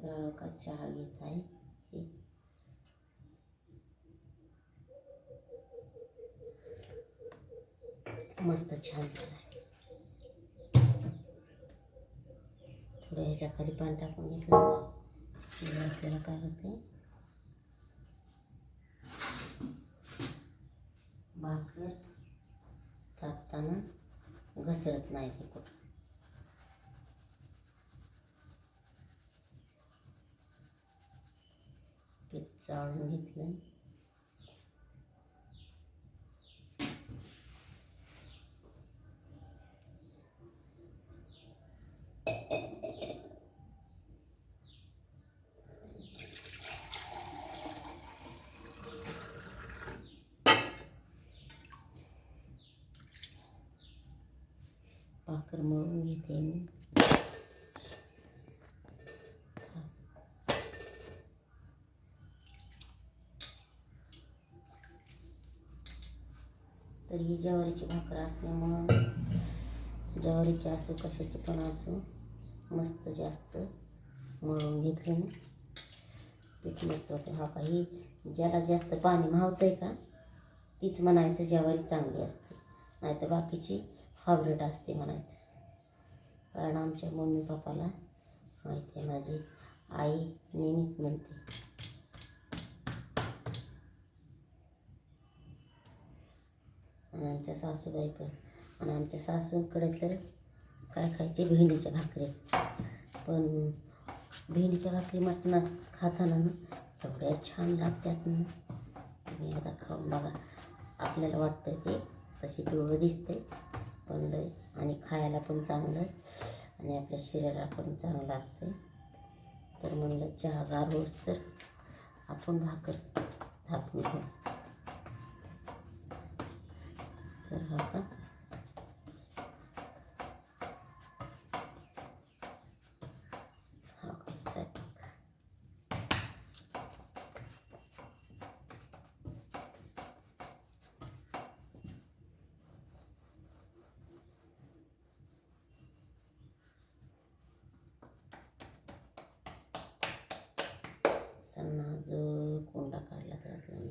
ग्राहकात चहा घेत आहे. मस्त छान थोडं ह्याच्या खाली पाणी टाकून घेतलं. म्हणजे आपल्याला काय होते भाकर तापताना घसरत नाही ते कुठं पीठ चाळून घेतलं भाकर मळून घेते मी तर ही ज्वारीची भाकर असल्यामुळं ज्वारीची असो कशाची पण असो मस्त जास्त मळून घेतली ना पीठ मस्त होते हा काही ज्याला जास्त पाणी मावतं आहे का तीच म्हणायचं ज्वारी चांगली असते. नाहीतर बाकीची फावरेट असते म्हणायचं. कारण आमच्या मम्मी पप्पाला माहिती आहे माझी आई नेहमीच म्हणते आणि आमच्या सासूबाई पण. आणि आमच्या सासूंकडे तर काय खायचे? भेंडीच्या भाकरी. पण भेंडीच्या भाकरी मटणात खाताना ना एवढ्या छान लागतात ना. तुम्ही एकदा खाऊन बघा. आपल्याला वाटतं ते तशी पिवळं दिसते पण लय. आणि खायला पण चांगलं. आणि आपल्या शरीराला पण चांगलं असते तर म्हणलं चहा गार होस तर आपण भाकर थापून घेऊ तर हा का हा का स्वयंपाक. सन्ना जो कोंडा काढला त्यातला मी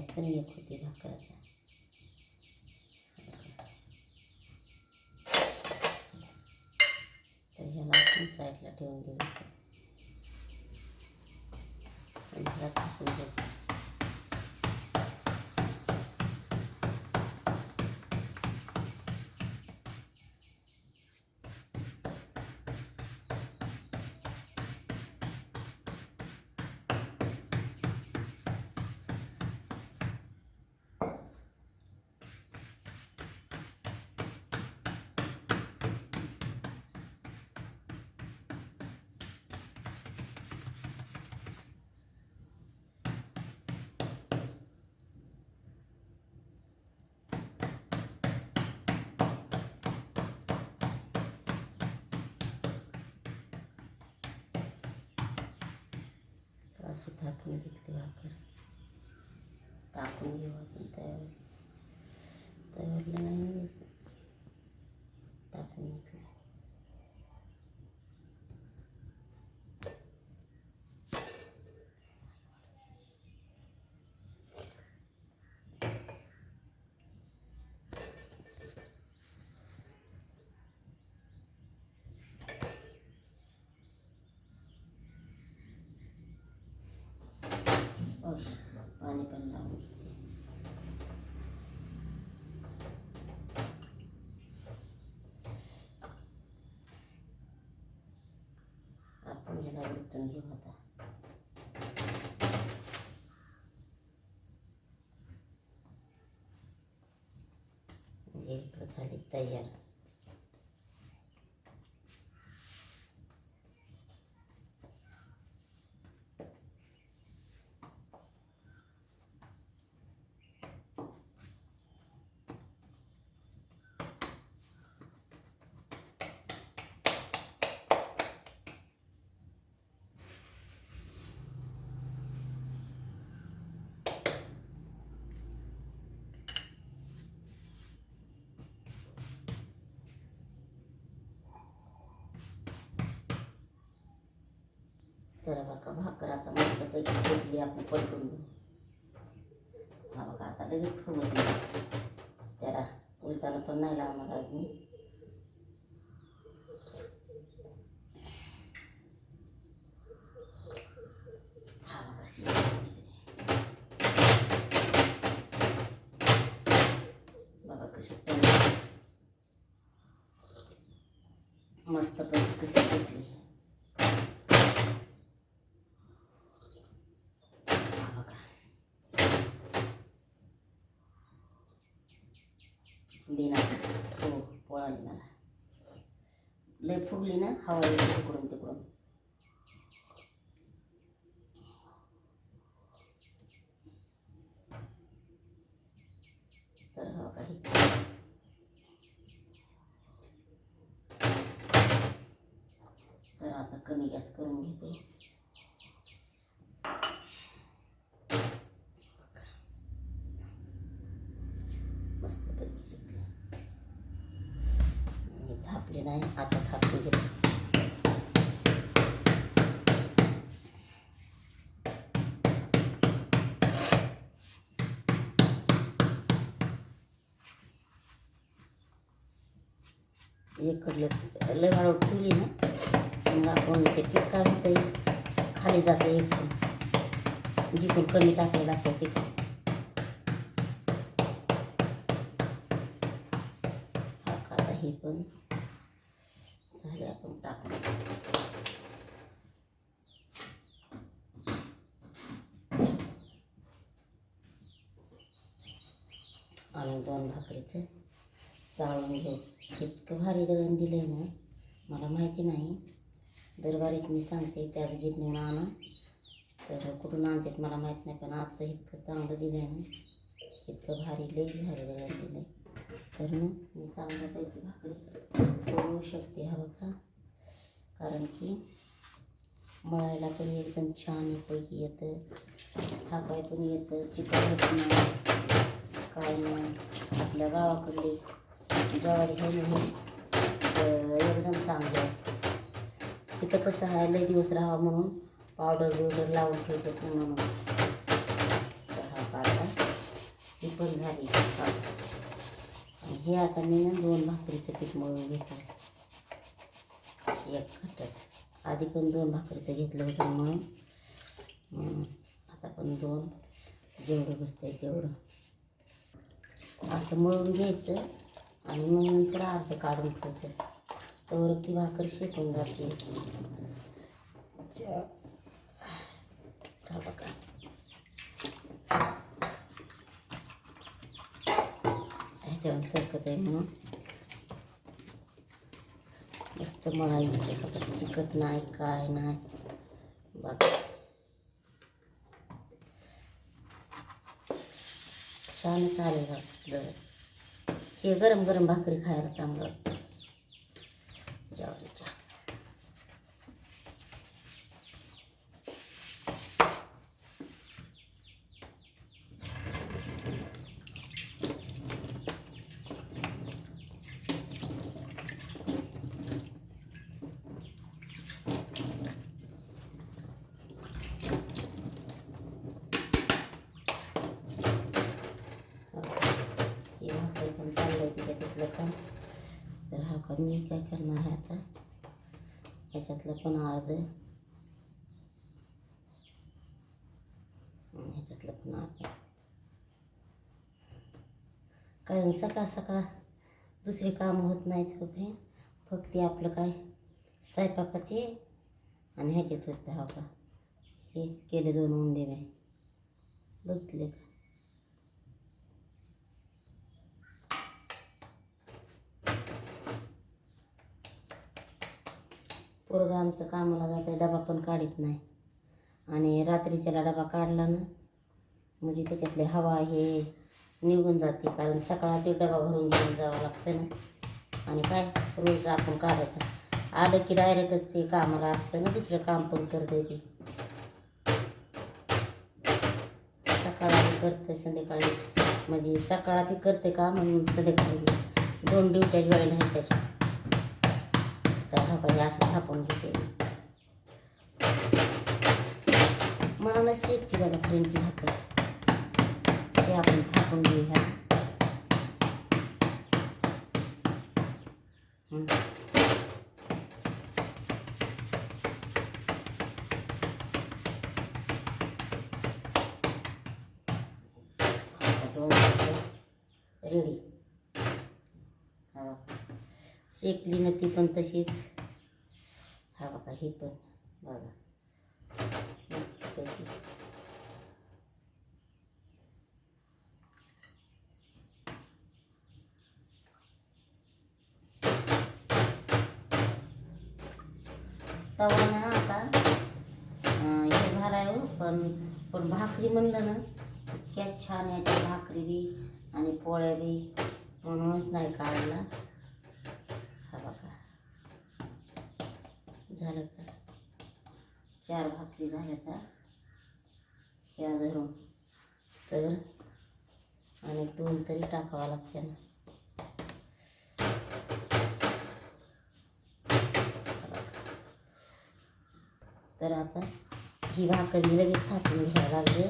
ह्याच्यात पण एक होती भाकराचा तर ह्याला आपण साईडला ठेवून देऊ आणि ह्याला असं थापून घेतली भाकर. टाकून घेऊ आपण तयार. तयारला नाही. टाकून घेतली बस पाणी पण लावून घेते आपण ह्याला उलटून घेऊ आता म्हणजे इकडं झाली तयार। तर बघा भाकर आता मस्तपैकी शेकली आपण पलटून घेऊ. हा बघा आता लगेच फुगत त्याला उलताना पण नाही लावणार आज मी. हा बघा शेकली. बघा कशी पण मस्तपैकी कशी शेकली हा बघा बिना हो पोळा निघाला लय फुगली ना हवा तिकडून तिकडून. तर हो हवा काही तर आता कमी गॅस करून घेते मस्तपैकी शिकले हे थापले नाही आता थापले गेले इकडलं लय वाळू ठेवली ना. मग आपण ते पीठ काय होतं खाली जातं एकदम जिकडून कमी टाकायला लागतं तिकडून हे पण झाले आपण टाकलं. आणि दोन भाकरीचं. चाळून घेऊ. इतकं भारी दळण दिलं आहे ना मला माहिती नाही. दरबारीच मी सांगते त्याच गीत नेऊन आणा. तर कुठून आणतात मला माहीत नाही पण आजचं इतकं चांगलं दिलं आहे ना. इतकं भारी लई भारी दळण दिलं आहे तर ना मी चांगल्यापैकी भाकरी करू शकते हवं का कारण की मळायला पण एकदम छान पैकी येतं. थापाय पण येतं चिकन होत नाही काय नाही. आपल्या गावाकडली ज्वारी हे म्हणून एकदम चांगली असते. तिथं कसं आहे लय दिवस राहावं म्हणून पावडर बिवडर लावून ठेवतात ना म्हणून तर हा काढला. ही पण झाली. आणि हे आता मी ना दोन भाकरीचं पीठ मळून घेतलं. एक खटच आधी पण दोन भाकरीचं घेतलं होतं म्हणून आता पण दोन. जेवढं बसतंय तेवढं. असं मळून घ्यायचं. आणि मग नंतर अर्ध काढून ठेवायचं तर ती भाकर शेकून जाते. बघा. ह्याच्यावर सरकत आहे म्हणून. मस्त मळायचं ह्याच्यात चिकट नाही काय नाही. बघा. छान चालेल आपलं हे गरम गरम भाकरी खायला चांगलं वाटतं ज्वारीच्या हे भाकरी पण चाललंय तिच्या तिथलं काम तर हा का मी काय करणार आहे आता? ह्याच्यातलं पण अर्ध ह्याच्यातलं पण अर्ध कारण सकाळ सकाळ दुसरी कामं होत नाहीत वगैरे फक्त आपलं काय स्वयंपाकाचे आणि ह्याचेच होतं हा का हे केले दोन उंडे नाही बघितले का? पोरगा आमचं कामाला जाते डबा पण काढत नाही. आणि रात्रीच्याला डबा काढला ना म्हणजे त्याच्यातले हवा हे निघून जाते कारण सकाळात डबा भरून घेऊन जावं लागतं ना. आणि काय रोज आपण काढायचा. आलं की डायरेक्टच ते कामाला असतं ना दुसरं काम पण करते ते. सकाळी करते संध्याकाळी. म्हणजे सकाळी बी करते का म्हणून संध्याकाळी. दोन ड्युट्या ज्वारी नाही त्याच्या. तर असं थापून घेते. म्हणूनच नसते की बघा फ्रेंड ती भाकर ते आपण थापून घेऊया. हं. आता दोन रेडी. हा. शेकली ना ती पण तशीच. हा बघा पण बघा. मस्तपैकी तवा ना आता हे झालाय आहे हो, पण पण भाकरी म्हणलं ना इतक्या छान आहे भाकरी बी आणि पोळ्या बी म्हणूनच नाही काढला हा बघा झालं का चार भाकरी झाल्या तर ह्या धरून. तर आणि दोन तरी टाकावं लागते ना. तर आता ही भाकर मी लगेच थापून घ्यायला लागले.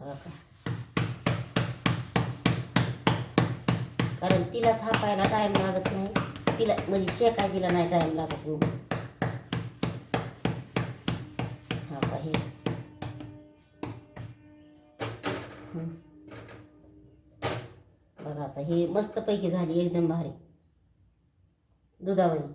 का? कारण तिला थापायला टाईम लागत नाही. तिला म्हणजे शेकाय तिला नाही टाईम लागत हा हे. बघा आता हे मस्तपैकी झाली एकदम भारी. दुधावरी.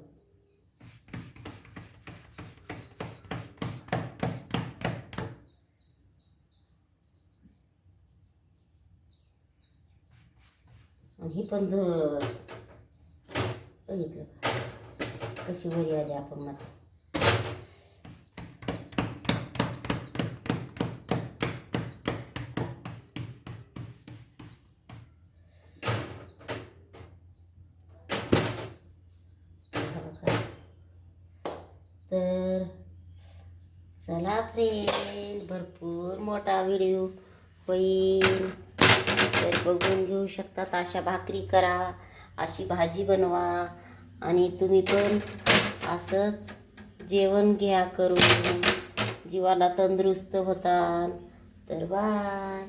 ही पण बघितलं कशी वरी आली आपण मग तर चला फ्रेंड भरपूर मोठा व्हिडिओ होईल. तर बघून घेऊ शकतात अशा भाकरी करा अशी भाजी बनवा. आणि तुम्ही पण असंच जेवण घ्या करून. जीवाला तंदुरुस्त होता तर बाय